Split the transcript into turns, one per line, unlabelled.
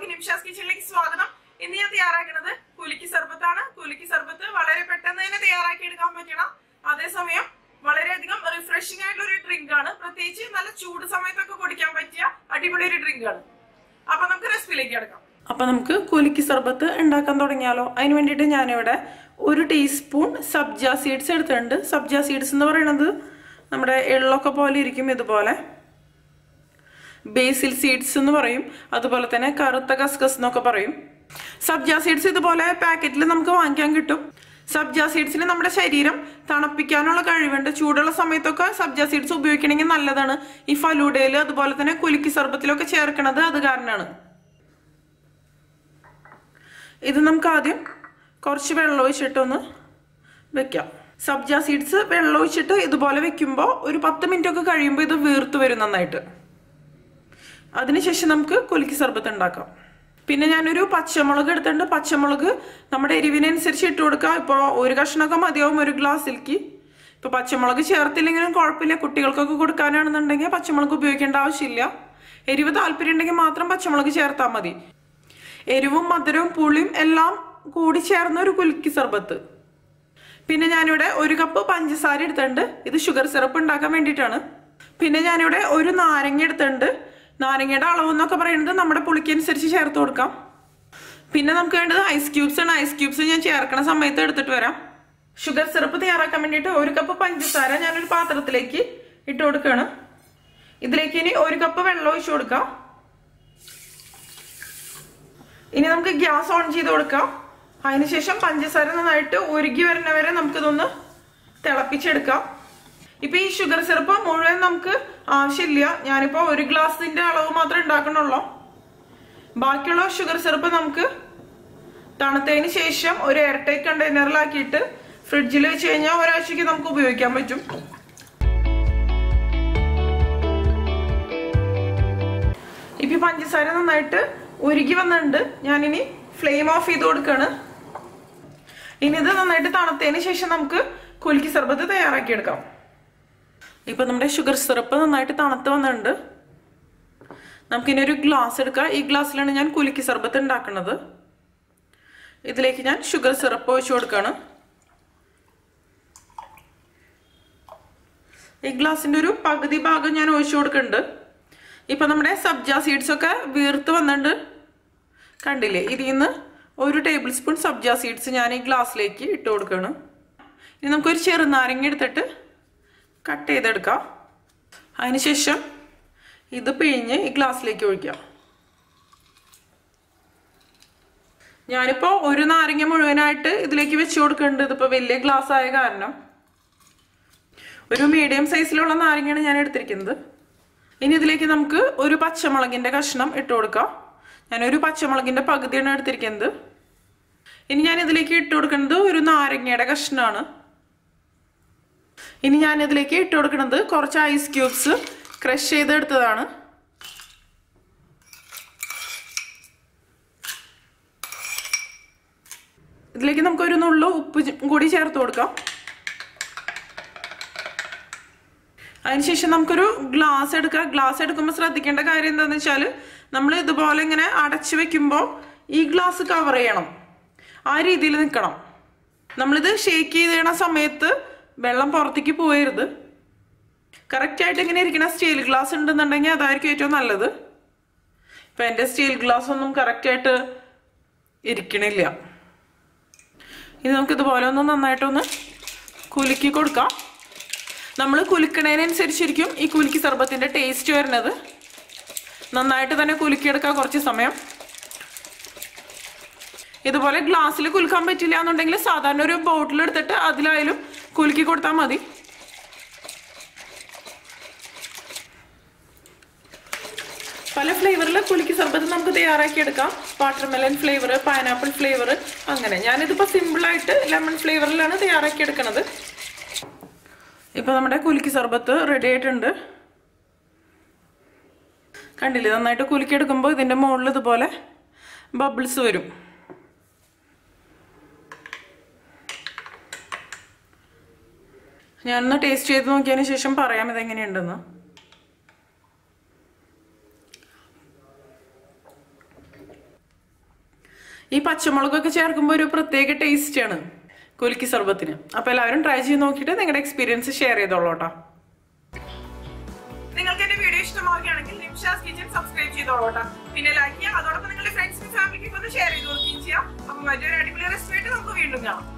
എല്ലാവർക്കും നിമിഷാസ് കിച്ചണിലേക്ക് സ്വാഗതം. ഇന്ന് ഞാൻ തയ്യാറാക്കുന്നത് കുലുക്കി സർബത്താണ്. കുലുക്കി സർബത്ത് വളരെ പെട്ടെന്ന് തന്നെ തയ്യാറാക്കി എടുക്കാൻ പറ്റണം. അതേസമയം വളരെയധികം റിഫ്രഷിംഗ് ആയിട്ടുള്ള ഒരു ഡ്രിങ്ക് ആണ്. പ്രത്യേകിച്ച് നല്ല ചൂട് സമയത്തൊക്കെ കുടിക്കാൻ പറ്റിയ അടിപൊളി ഒരു ഡ്രിങ്ക് ആണ്. അപ്പൊ നമുക്ക് റെസിപ്പിയിലേക്ക് എടുക്കാം അപ്പൊ നമുക്ക് കുലുക്കി സർബത്ത് ഉണ്ടാക്കാൻ തുടങ്ങിയാലോ? അതിന് വേണ്ടിയിട്ട് ഞാനിവിടെ ഒരു ടീസ്പൂൺ സബ്ജ സീഡ്സ് എടുത്തിട്ടുണ്ട്. സബ്ജ സീഡ്സ് എന്ന് പറയുന്നത് നമ്മുടെ എള്ളൊക്കെ പോലെ ഇരിക്കും ഇതുപോലെ. ബേസിൽ സീഡ്സ് എന്ന് പറയും. അതുപോലെ തന്നെ കറുത്ത കസ്കസ് എന്നൊക്കെ പറയും. സബ്ജ സീഡ്സ് ഇതുപോലെ പാക്കറ്റിൽ നമുക്ക് വാങ്ങിക്കാൻ കിട്ടും. സബ്ജ സീഡ്സിന് നമ്മുടെ ശരീരം തണുപ്പിക്കാനുള്ള കഴിവുണ്ട്. ചൂടുള്ള സമയത്തൊക്കെ സബ്ജ സീഡ്സ് ഉപയോഗിക്കണമെങ്കിൽ നല്ലതാണ്. ഈ ഫലൂഡയിൽ അതുപോലെ തന്നെ കുലുക്കി സർബത്തിലൊക്കെ ചേർക്കണത് അത് കാരണമാണ് ഇത് നമുക്ക് ആദ്യം കുറച്ച് വെള്ളം ഒഴിച്ചിട്ടൊന്ന് വെക്കാം. സബ്ജ സീഡ്സ് വെള്ളം ഒഴിച്ചിട്ട് ഇതുപോലെ വെക്കുമ്പോൾ ഒരു പത്ത് മിനിറ്റ് ഒക്കെ കഴിയുമ്പോൾ ഇത് വീർത്ത് വരും നന്നായിട്ട്. അതിനുശേഷം നമുക്ക് കുലുക്കി സർബത്ത് ഉണ്ടാക്കാം. പിന്നെ ഞാനൊരു പച്ചമുളക് എടുത്തിട്ടുണ്ട്. പച്ചമുളക് നമ്മുടെ എരിവിനനുസരിച്ച് ഇട്ട് കൊടുക്കുക ഇപ്പോൾ ഒരു കഷ്ണമൊക്കെ മതിയാവും ഒരു ഗ്ലാസ്സിലേക്ക് ഇപ്പോൾ പച്ചമുളക് ചേർത്തില്ലെങ്കിലും കുഴപ്പമില്ല. കുട്ടികൾക്കൊക്കെ കൊടുക്കാനാണെന്നുണ്ടെങ്കിൽ പച്ചമുളക് ഉപയോഗിക്കേണ്ട ആവശ്യമില്ല. എരിവ് താല്പര്യം ഉണ്ടെങ്കിൽ മാത്രം പച്ചമുളക് ചേർത്താൽ മതി. എരിവും മധുരവും പുളിയും എല്ലാം കൂടി ചേർന്ന ഒരു കുലുക്കി സർബത്ത്. പിന്നെ ഞാനിവിടെ ഒരു കപ്പ് പഞ്ചസാര എടുത്തിട്ടുണ്ട്. ഇത് ഷുഗർ സിറപ്പ് ഉണ്ടാക്കാൻ വേണ്ടിയിട്ടാണ്. പിന്നെ ഞാനിവിടെ ഒരു നാരങ്ങ എടുത്തിട്ടുണ്ട്. നാരങ്ങയുടെ അളവ് എന്നൊക്കെ പറയുന്നത് നമ്മുടെ പുളിക്കനുസരിച്ച് ചേർത്ത് കൊടുക്കാം. പിന്നെ നമുക്ക് വേണ്ടത് ഐസ് ക്യൂബ്സ് ആണ്. ഐസ് ക്യൂബ്സ് ഞാൻ ചേർക്കണ സമയത്ത് എടുത്തിട്ട് വരാം. ഷുഗർ സിറപ്പ് തയ്യാറാക്കാൻ വേണ്ടിയിട്ട് ഒരു കപ്പ് പഞ്ചസാര ഞാനൊരു പാത്രത്തിലേക്ക് ഇട്ട് കൊടുക്കുകയാണ് ഇതിലേക്ക് ഇനി ഒരു കപ്പ് വെള്ളം ഒഴിച്ചു കൊടുക്കാം. ഇനി നമുക്ക് ഗ്യാസ് ഓൺ ചെയ്ത് കൊടുക്കാം. അതിനുശേഷം പഞ്ചസാര നന്നായിട്ട് ഉരുകി വരുന്ന വരെ നമുക്കിതൊന്ന് തിളപ്പിച്ചെടുക്കാം. ഇപ്പൊ ഈ ഷുഗർ സിറപ്പ് മുഴുവൻ നമുക്ക് ആവശ്യമില്ല. ഞാനിപ്പോ ഒരു ഗ്ലാസിന്റെ അളവ് മാത്രമേ ഉണ്ടാക്കണുള്ളൂ ബാക്കിയുള്ള ഷുഗർ സിറപ്പ് നമുക്ക് തണുത്തതിന് ശേഷം ഒരു എയർ ടൈറ്റ് കണ്ടെയ്നറിലാക്കിയിട്ട് ഫ്രിഡ്ജിൽ വെച്ച് കഴിഞ്ഞാൽ ഒരാഴ്ചക്ക് നമുക്ക് ഉപയോഗിക്കാൻ പറ്റും. ഇപ്പൊ പഞ്ചസാര നന്നായിട്ട് ഉരുകി വന്നിട്ടുണ്ട്. ഞാനിനി ഫ്ലെയിം ഓഫ് ചെയ്ത് കൊടുക്കാണ്. ഇനി ഇത് നന്നായിട്ട് തണുത്തതിന് ശേഷം നമുക്ക് കുലുക്കി സർബത്ത് തയ്യാറാക്കി എടുക്കാം ഇപ്പൊ നമ്മുടെ ഷുഗർ സിറപ്പ് നന്നായിട്ട് തണുത്ത് വന്നിട്ടുണ്ട്. നമുക്കിനി ഒരു ഗ്ലാസ് എടുക്കാം. ഈ ഗ്ലാസ്സിലാണ് ഞാൻ കുലുക്കി സർബത്ത് ഉണ്ടാക്കുന്നത്. ഇതിലേക്ക് ഞാൻ ഷുഗർ സിറപ്പ് ഒഴിച്ചു കൊടുക്കുകയാണ് ഈ ഗ്ലാസിന്റെ ഒരു പകുതി ഭാഗം ഞാൻ ഒഴിച്ചു കൊടുക്കുന്നുണ്ട്. ഇപ്പം നമ്മുടെ സബ്ജ സീഡ്സ് ഒക്കെ വീർത്ത് വന്നിട്ടുണ്ട്. കണ്ടില്ലേ? ഇതിൽ നിന്ന് ഒരു ടേബിൾ സ്പൂൺ സബ്ജ സീഡ്സ് ഞാൻ ഈ ഗ്ലാസ്സിലേക്ക് ഇട്ട് കൊടുക്കുകയാണ് ഇനി നമുക്കൊരു ചെറുനാരങ്ങ എടുത്തിട്ട് കട്ട് ചെയ്തെടുക്കാം. അതിനുശേഷം ഇത് പിഴിഞ്ഞ് ഈ ഗ്ലാസ്സിലേക്ക് ഒഴിക്കാം. ഞാനിപ്പോൾ ഒരു നാരങ്ങ മുഴുവനായിട്ട് ഇതിലേക്ക് വെച്ച് കൊടുക്കുന്നുണ്ട്. ഇതിപ്പോൾ വലിയ ഗ്ലാസ് ആയ കാരണം. ഒരു മീഡിയം സൈസിലുള്ള നാരങ്ങയാണ് ഞാൻ എടുത്തിരിക്കുന്നത്. ഇനി ഇതിലേക്ക് നമുക്ക് ഒരു പച്ചമുളകിന്റെ കഷ്ണം ഇട്ട് കൊടുക്കാം. ഞാനൊരു പച്ചമുളകിന്റെ പകുതിയാണ് എടുത്തിരിക്കുന്നത്. ഇനി ഞാൻ ഇതിലേക്ക് ഇട്ട് കൊടുക്കുന്നത് ഒരു നാരങ്ങയുടെ കഷ്ണമാണ് ഇനി ഞാൻ ഇതിലേക്ക് ഇട്ട് കൊടുക്കുന്നത് കുറച്ച് ഐസ് ക്യൂബ്സ് ക്രഷ് ചെയ്തെടുത്തതാണ്. ഇതിലേക്ക് നമുക്കൊരു നുള്ളു ഉപ്പ് കൂടി ചേർത്ത് കൊടുക്കാം. അതിനുശേഷം നമുക്കൊരു ഗ്ലാസ് എടുക്കാം. ഗ്ലാസ് എടുക്കുമ്പോൾ ശ്രദ്ധിക്കേണ്ട കാര്യം എന്താണെന്ന് വെച്ചാൽ നമ്മൾ ഇതുപോലെ ഇങ്ങനെ അടച്ചു വെക്കുമ്പോൾ ഈ ഗ്ലാസ് കവർ ചെയ്യണം. ആ രീതിയിൽ നിൽക്കണം. നമ്മളിത് ഷേക്ക് ചെയ്തണ സമയത്ത് വെള്ളം പുറത്തേക്ക് പോയരുത്. കറക്റ്റായിട്ട് ഇങ്ങനെ ഇരിക്കുന്ന സ്റ്റീൽ ഗ്ലാസ് ഉണ്ടെന്നുണ്ടെങ്കിൽ അതായിരിക്കും ഏറ്റവും നല്ലത്. ഇപ്പം എന്റെ സ്റ്റീൽ ഗ്ലാസ് ഒന്നും കറക്റ്റായിട്ട് ഇരിക്കണില്ല. ഇനി നമുക്കിതുപോലെ ഒന്ന് നന്നായിട്ടൊന്ന് കുലുക്കി കൊടുക്കാം. നമ്മൾ കുലുക്കണതിനനുസരിച്ചിരിക്കും ഈ കുലുക്കി സർബത്തിന്റെ ടേസ്റ്റ് വരുന്നത്. നന്നായിട്ട് തന്നെ കുലുക്കിയെടുക്കാം കുറച്ച് സമയം. ഇതുപോലെ ഗ്ലാസ്സിൽ കുലുക്കാൻ പറ്റില്ല എന്നുണ്ടെങ്കിൽ സാധാരണ ഒരു ബോട്ടിൽ എടുത്തിട്ട് അതിലായാലും കുലുക്കി കൊടുത്താൽ മതി. പല ഫ്ലേവറിൽ കുലുക്കി സർബത്ത് നമുക്ക് തയ്യാറാക്കി എടുക്കാം. വാട്ടർമെലൻ ഫ്ലേവർ പൈനാപ്പിൾ ഫ്ലേവർ അങ്ങനെ. ഞാനിതിപ്പോൾ സിമ്പിളായിട്ട് ലെമൺ ഫ്ലേവറിലാണ് തയ്യാറാക്കി എടുക്കുന്നത് ഇപ്പോൾ നമ്മുടെ കുലുക്കി സർബത്ത് റെഡി ആയിട്ടുണ്ട്. കണ്ടില്ലേ? നന്നായിട്ട് കുലുക്കി എടുക്കുമ്പോൾ ഇതിന്റെ മുകളിൽ ഇതുപോലെ ബബിൾസ് വരും. ഞാനൊന്ന് ടേസ്റ്റ് ചെയ്ത് നോക്കിയതിന് ശേഷം പറയാം ഇതെങ്ങനെയുണ്ടെന്ന്. ഈ പച്ചമുളകൊക്കെ ചേർക്കുമ്പോൾ ഒരു പ്രത്യേക ടേസ്റ്റാണ് കുലുക്കി സർബത്തിന്. അപ്പോൾ എല്ലാവരും ട്രൈ ചെയ്ത് നോക്കിയിട്ട് നിങ്ങളുടെ എക്സ്പീരിയൻസ് ഷെയർ ചെയ്തോളൂ കേട്ടോ നിങ്ങൾക്ക് എന്റെ വീഡിയോ ഇഷ്ടമാവുകയാണെങ്കിൽ നിമിഷാസ് കിച്ചൺ സബ്സ്ക്രൈബ് ചെയ്തോളൂട്ടോ പിന്നെ ലൈക്ക് ചെയ്യാം. അതോടൊപ്പം നിങ്ങളുടെ ഫ്രണ്ട്സിനും ഫാമിലിക്കും ഒന്ന് ഷെയർ ചെയ്ത് കൊടുക്കുകയും ചെയ്യാം. അപ്പൊ മറ്റൊരു അടിപൊളി ആയിട്ട് നമുക്ക് വീണ്ടും കാണാം.